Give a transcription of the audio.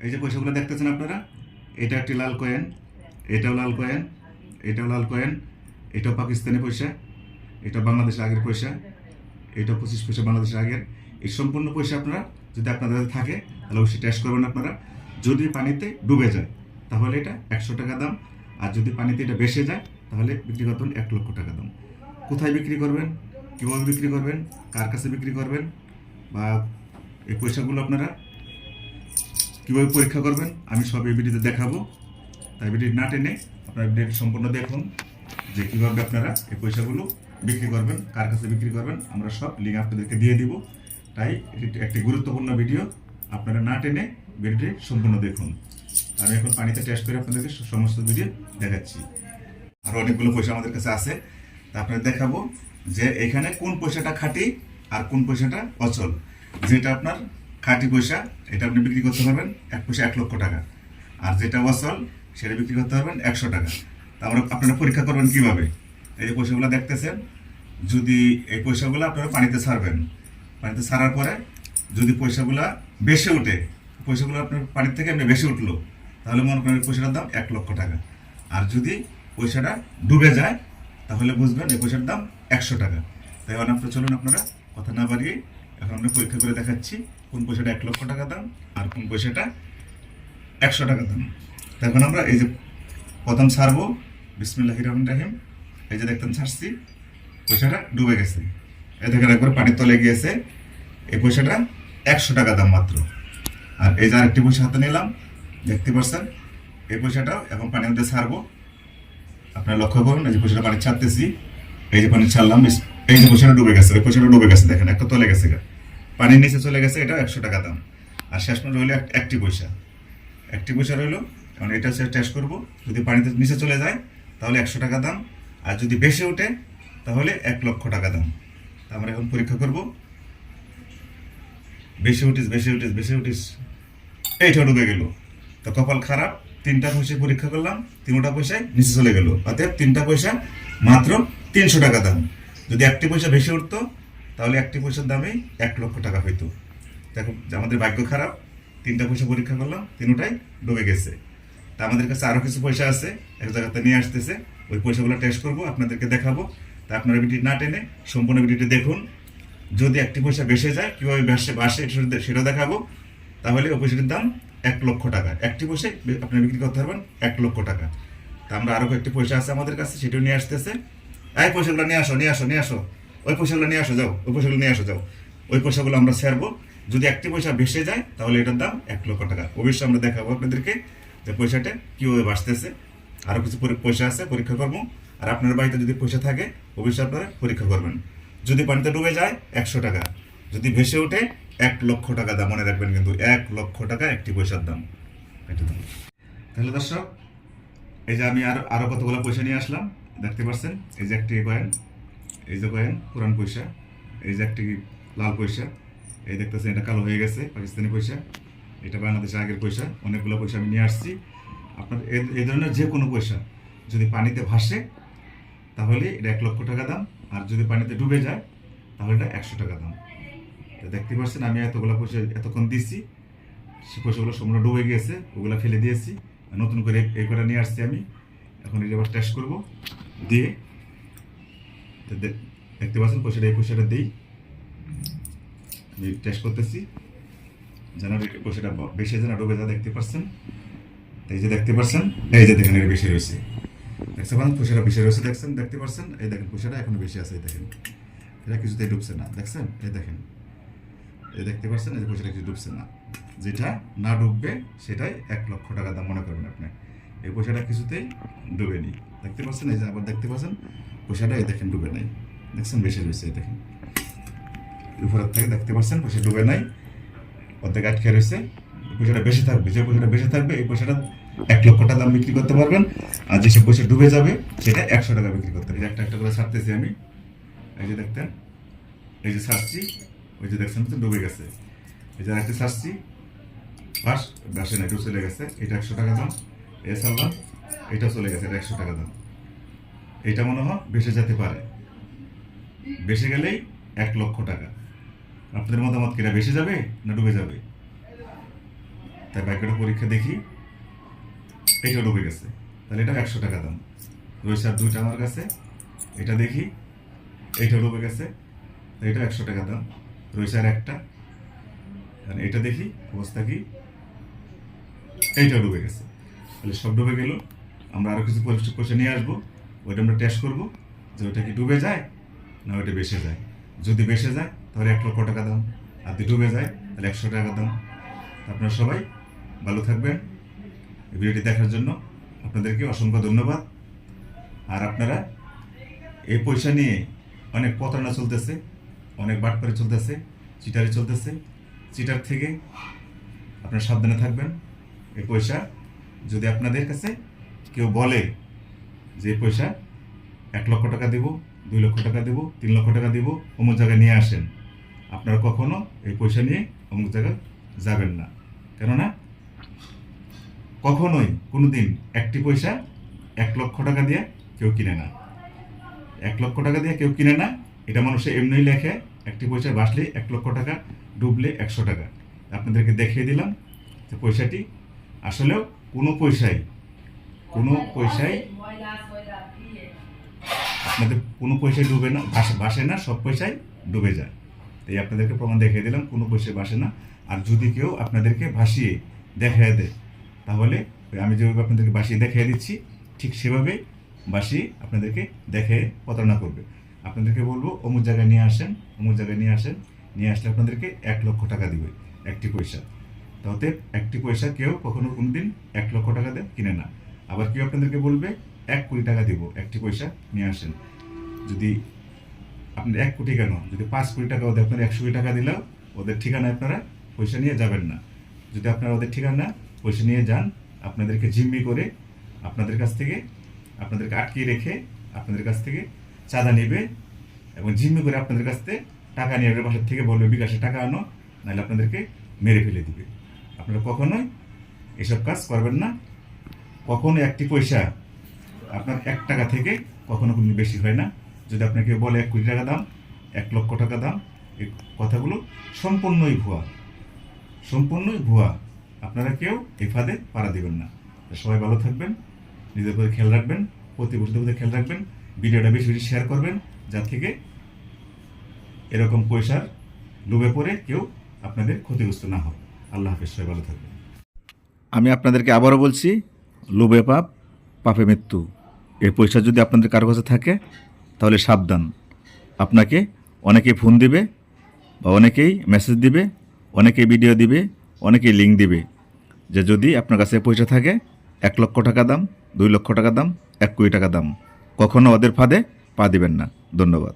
এই যে পয়সাগুলো দেখতেছেন আপনারা? এটা একটি লাল কয়েন, এটাও লাল কয়েন, এটাও লাল কয়েন, এটাও পাকিস্তানি পয়সা, এটা বাংলাদেশের আগের পয়সা এটা পঁচিশ পয়সা বাংলাদেশের আগের। এই সম্পূর্ণ পয়সা আপনারা যদি আপনাদের থাকে, তাহলে অবশ্যই টেস্ট করবেন আপনারা। যদি পানিতে ডুবে যায়, তাহলে এটা একশো টাকা দাম। আর যদি পানিতে এটা বেসে যায়, তাহলে বিক্রি করবেন এক লক্ষ টাকা দাম। কোথায় বিক্রি করবেন? কীভাবে বিক্রি করবেন? কার কাছে বিক্রি করবেন? বা এই পয়সাগুলো আপনারা কীভাবে পরীক্ষা করবেন? আমি সব এই ভিডিওতে দেখাবো। তাই ভিডিও না টেনে আপনারা ভিডিওটি সম্পূর্ণ দেখুন যে কীভাবে আপনারা এই পয়সাগুলো বিক্রি করবেন, কার কাছে বিক্রি করবেন, আমরা সব লিঙ্ক আপনাদেরকে দিয়ে দিব। তাই এটি একটি গুরুত্বপূর্ণ ভিডিও আপনারা না টেনে ভিডিওটি সম্পূর্ণ দেখুন। আমি এখন পানিতে টেস্ট করে আপনাদেরকে সমস্ত ভিডিও দেখাচ্ছি। আরও অনেকগুলো পয়সা আমাদের কাছে আছে। তা আপনারা দেখাবো যে এখানে কোন পয়সাটা খাঁটি আর কোন পয়সাটা অচল। যেটা আপনার খাঁটি পয়সা, এটা আপনি বিক্রি করতে পারবেন, এক পয়সা এক লক্ষ টাকা। আর যেটা অচল সেটা বিক্রি করতে পারবেন একশো টাকা। তা আমরা আপনারা পরীক্ষা করবেন কীভাবে? এই যে পয়সাগুলো দেখতেছেন, যদি এই পয়সাগুলো আপনারা পানিতে ছাড়বেন, পানিতে ছাড়ার পরে যদি পয়সাগুলা বেশি ওঠে, পয়সাগুলো আপনার পানির থেকে এমনি বেশি উঠল, তাহলে মনে করেন পয়সাটার দাম এক লক্ষ টাকা। আর যদি পয়সাটা ডুবে যায়, তাহলে বুঝবেন এই পয়সার দাম একশো টাকা। তাই আপনারা চলুন আপনারা কথা না বাড়িয়ে এখন আমরা পরীক্ষা করে দেখাচ্ছি। কোন পয়সাটা এক লক্ষ টাকা দাম আর কোন পয়সাটা একশো টাকা দাম। তো এখন আমরা এই যে প্রথম ছাড়বো। বিসমিল্লাহ রহমান রাহিম। এই যে দেখতাম ছাড়ছি, পয়সাটা ডুবে গেছে। এই দেখেন একবার পানির তলে গিয়েছে। এই পয়সাটা একশো টাকা দাম মাত্র। আর এই যে আরেকটি পয়সা হাতে নিলাম, দেখতে পাচ্ছেন? এই পয়সাটাও এখন পানির মধ্যে ছাড়বো। আপনারা লক্ষ্য করুন, এই যে পয়সাটা পানি ছাড়তেছি। এই যে পানি ছাড়লাম, এই যে পয়সাটা ডুবে গেছে ওই পয়সাটা ডুবে গেছে, দেখেন, একটা তলে গেছে। পানির নিচে চলে গেছে, এটা একশো টাকা দাম। আর শেষ পর্যন্ত রইল একটি পয়সা। একটি পয়সা রইল কারণ এটা হচ্ছে টেস্ট করব। যদি পানিতে নিচে চলে যায়, তাহলে একশো টাকা দাম। আর যদি বেশি ওঠে, তাহলে এক লক্ষ টাকা দাম। আমরা এখন পরীক্ষা করব। বেশি উঠিস বেশি উঠিস বেশি উঠিস। এইটা ডুবে গেল। তো কপাল খারাপ, তিনটা পয়সা পরীক্ষা করলাম। তিনটা পয়সায় নিচে চলে গেল। অতএব তিনটা পয়সা মাত্র তিনশো টাকা দাম। যদি একটি পয়সা বেশি উঠতো তাহলে একটি পয়সার দামেই এক লক্ষ টাকা হইতো। দেখো আমাদের ভাগ্য খারাপ, তিনটা পয়সা পরীক্ষা করলাম, তিনটাই ডুবে গেছে। তা আমাদের কাছে আরও কিছু পয়সা আছে, এক জায়গাতে নিয়ে আসতেছে। ওই পয়সাগুলো টেস্ট করব, আপনাদেরকে দেখাবো। তা আপনারা ভিডিও না টেনে সম্পূর্ণ ভিডিওটি দেখুন। যদি একটি পয়সা বেসে যায়, কীভাবে বাসে বাসে সেটা- দেখাবো। তাহলে ওই পয়সাটির দাম এক লক্ষ টাকা। একটি পয়সায় বি- আপনি বিক্রি করতে পারবেন এক লক্ষ টাকা। তা আমরা আরও কয়েকটি পয়সা আছে আমাদের কাছে, সেটাও নিয়ে আসতেছে। এই পয়সাগুলো নিয়ে আসো নিয়ে আসো নিয়ে আসো। ওই পয়সাগুলো নিয়ে আসা, যাও, ওই পয়সাগুলো নিয়ে আসা, যাও। ওই পয়সাগুলো আমরা ছাড়বো। যদি একটি পয়সা ভেসে যায়, তাহলে এটার দাম এক লক্ষ টাকা। অবশ্যই আমরা দেখাবো আপনাদেরকে যে পয়সাটা কীভাবে বাঁচতেছে। আরও কিছু পয়সা আছে, পরীক্ষা করব। আর আপনার বাড়িতে যদি পয়সা থাকে, অবশ্যই আপনারা পরীক্ষা করবেন। যদি পানিতে ডুবে যায়, একশো টাকা। যদি ভেসে ওঠে, এক লক্ষ টাকা দাম। মনে রাখবেন কিন্তু এক লক্ষ টাকা একটি পয়সার দাম। তাহলে দর্শক, এই যে আমি আর আরও কতগুলো পয়সা নিয়ে আসলাম, দেখতে পাচ্ছেন? এই যে একটি কয়েন এই যে কয়েন পুরান পয়সা, এই যে একটি লাল পয়সা, এই দেখতেছেন এটা কালো হয়ে গেছে, পাকিস্তানি পয়সা, এটা বাংলাদেশের আগের পয়সা, অনেকগুলো পয়সা আমি নিয়ে আসছি। আপনার এই- ধরনের যে কোনো পয়সা যদি পানিতে ভাসে, তাহলে এটা এক লক্ষ টাকা দাম, আর যদি পানিতে ডুবে যায়, তাহলে এটা একশো টাকা দাম। তো দেখতে পাচ্ছেন, আমি এতগুলো পয়সা এতক্ষণ দিচ্ছি সে পয়সাগুলো সম্পূর্ণ ডুবে গিয়েছে, ওগুলো ফেলে দিয়েছি নতুন করে এই করে নিয়ে আসছি আমি। এখন এটা আবার টেস্ট করব, দিয়ে দেখতে পাচ্ছেন পয়সাটা, এই পয়সাটা দিই। আমি টেস্ট করতেছি। যেন পয়সাটা বেশি যেন ডুবে যা দেখতে পাচ্ছেন। এই যে দেখতে পাচ্ছেন, এই যে দেখেন বেশি রয়েছে। দেখতে পাচ্ছেন, পয়সাটা বেশি রয়েছে, দেখছেন, দেখতে পাচ্ছেন। এই দেখেন, পয়সাটা এখনও বেশি আছে দেখেন। এটা কিছুতেই ডুবছে না, দেখছেন? এই দেখেন। এই দেখতে পাচ্ছেন, এই যে পয়সাটা কিছু ডুবছে না। যেটা না ডুববে, সেটাই এক লক্ষ টাকা দাম মনে করবেন আপনি। এই পয়সাটা কিছুতেই ডুবেনি দেখতে পাচ্ছেন, এই যে আবার দেখতে পাচ্ছেন পয়সাটা এই দেখেন ডুবে নাই। দেখছেন? বেশি রয়েছে দেখেন। উপরের থেকে দেখতে পাচ্ছেন, পয়সা ডুবে নাই। অর্ধেক আটকে রয়েছে। পয়সাটা বেশি থাকবে, যে পয়সাটা বেশি থাকবে, এই পয়সাটা এক লক্ষ টাকা দাম বিক্রি করতে পারবেন। আর যেসব পয়সা ডুবে যাবে, সেটা একশো টাকা বিক্রি করতে পারবেন। একটা একটা করে ছাড়তেছি আমি। এই যে দেখতেন, এই যে ছাড়ছি, ওই যে দেখছেন তো, ডুবে গেছে। এই যে আরেকটা ছাড়ছি বাস বাসে না একটু চলে গেছে। এটা একশো টাকা দাম, এ সাল্লাম এটা চলে গেছে, এটা একশো টাকা দাম। এটা মনে হয় বেশি যেতে পারে। বেশি গেলেই এক লক্ষ টাকা। আপনাদের মতামত কি? এটা বেশি যাবে না ডুবে যাবে? তাই বাকিটা পরীক্ষা দেখি। এটা ডুবে গেছে। তাহলে এটা একশো টাকা দাম। রয়েছে আর দুইটা আমার কাছে। এটা দেখি। এইটা ডুবে গেছে। এটা একশো টাকা দাম। রয়েছে আর একটা। আর এটা দেখি। অবস্থা কি? এইটা ডুবে গেছে। তাহলে সব ডুবে গেল। আমরা আরও কিছু পয়সা নিয়ে আসব। ওইটা আমরা টেস্ট করব, যে ওইটা কি ডুবে যায় না ওইটা বেসে যায়। যদি বেসে যায়, তাহলে এক লক্ষ টাকা দাম। আর যদি ডুবে যায়, তাহলে একশো টাকা দাম। আপনারা সবাই ভালো থাকবেন। এই ভিডিওটি দেখার জন্য আপনাদেরকে অসংখ্য ধন্যবাদ। আর আপনারা এই পয়সা নিয়ে অনেক প্রতারণা চলতেছে, অনেক বাটপারি চলতেছে, চিটারি চলতেছে। চিটার থেকে আপনারা সাবধানে থাকবেন। এই পয়সা যদি আপনাদের কাছে কেউ বলে যে পয়সা এক লক্ষ টাকা দেব, দুই লক্ষ টাকা দেব, তিন লক্ষ টাকা দেব, অমুক জায়গায় নিয়ে আসেন। আপনারা কখনো এই পয়সা নিয়ে অমুক জায়গায় যাবেন না। কেননা কখনোই কোনো দিন একটি পয়সা এক লক্ষ টাকা দিয়ে কেউ কিনে না। এক লক্ষ টাকা দিয়ে কেউ কিনে না, এটা মানুষে এমনিই লেখে, একটি পয়সা বাসলে এক লক্ষ টাকা, ডুবলে একশো টাকা। আপনাদেরকে দেখিয়ে দিলাম যে পয়সাটি আসলেও কোনো পয়সাই কোনো পয়সাই আপনাদের কোনো পয়সায় ডুবে না, বাসে ভাসে না, সব পয়সায় ডুবে যায়। তাই আপনাদেরকে প্রমাণ দেখিয়ে দিলাম, কোনো পয়সায় বাসে না। আর যদি কেউ আপনাদেরকে ভাসিয়ে দেখিয়ে দেয়, তাহলে আমি যেভাবে আপনাদেরকে বাসিয়ে দেখিয়ে দিচ্ছি, ঠিক সেভাবে ভাসিয়ে আপনাদেরকে দেখে প্রতারণা করবে। আপনাদেরকে বলব, অমুক জায়গায় নিয়ে আসেন, অমুক জায়গায় নিয়ে আসেন, নিয়ে আসলে আপনাদেরকে এক লক্ষ টাকা দিবে একটি পয়সা। তাতে একটি পয়সা কেউ কখনো কোনোদিন এক লক্ষ টাকা দেয়, কিনে না। আবার কেউ আপনাদেরকে বলবে এক কোটি টাকা দিব, একটি পয়সা নিয়ে আসেন। যদি আপনি এক কোটি কেন? যদি পাঁচ কোটি টাকা ওদের আপনার একশো কোটি টাকা দিলেও ওদের ঠিকানায় আপনারা পয়সা নিয়ে যাবেন না। যদি আপনারা ওদের ঠিকানা পয়সা নিয়ে যান, আপনাদেরকে জিম্মি করে আপনাদের কাছ থেকে, আপনাদেরকে আটকিয়ে রেখে আপনাদের কাছ থেকে চাঁদা নেবে এবং জিম্মি করে আপনাদের কাছ থেকে টাকা নিয়ে বাসার থেকে বলবে, বিকাশে টাকা আনো, নাহলে আপনাদেরকে মেরে ফেলে দিবে। আপনারা কখনোই এসব কাজ করবেন না। কখনো একটি পয়সা আপনার এক টাকা থেকে কখনো কোনো বেশি হয় না। যদি আপনাকে বলে এক কোটি টাকা দাম, এক লক্ষ টাকা দাম, এই কথাগুলো সম্পূর্ণই ভুয়া। সম্পূর্ণই ভুয়া। আপনারা কেউ এই ফাঁদে পাড়া দেবেন না। সবাই ভালো থাকবেন নিজের প্রতি খেয়াল রাখবেন, প্রতিবেশীদের প্রতি খেয়াল রাখবেন, ভিডিওটা বেশি বেশি শেয়ার করবেন, যার থেকে এরকম পয়সার ডুবে পড়ে কেউ আপনাদের ক্ষতিগ্রস্ত না হয় আল্লাহ হাফিজ, সবাই ভালো থাকবেন। আমি আপনাদেরকে আবারও বলছি, লোভে পাপ, পাপে মৃত্যু। এই পয়সা যদি আপনাদের কারও কাছে থাকে, তাহলে সাবধান। আপনাকে অনেকে ফোন দিবে, বা অনেকেই মেসেজ দিবে অনেকে ভিডিও দিবে অনেকে লিঙ্ক দিবে, যে যদি আপনার কাছে পয়সা থাকে, এক লক্ষ টাকা দাম, দুই লক্ষ টাকা দাম, এক কোটি টাকা দাম কখনও ওদের ফাঁদে পা দিবেন না। ধন্যবাদ।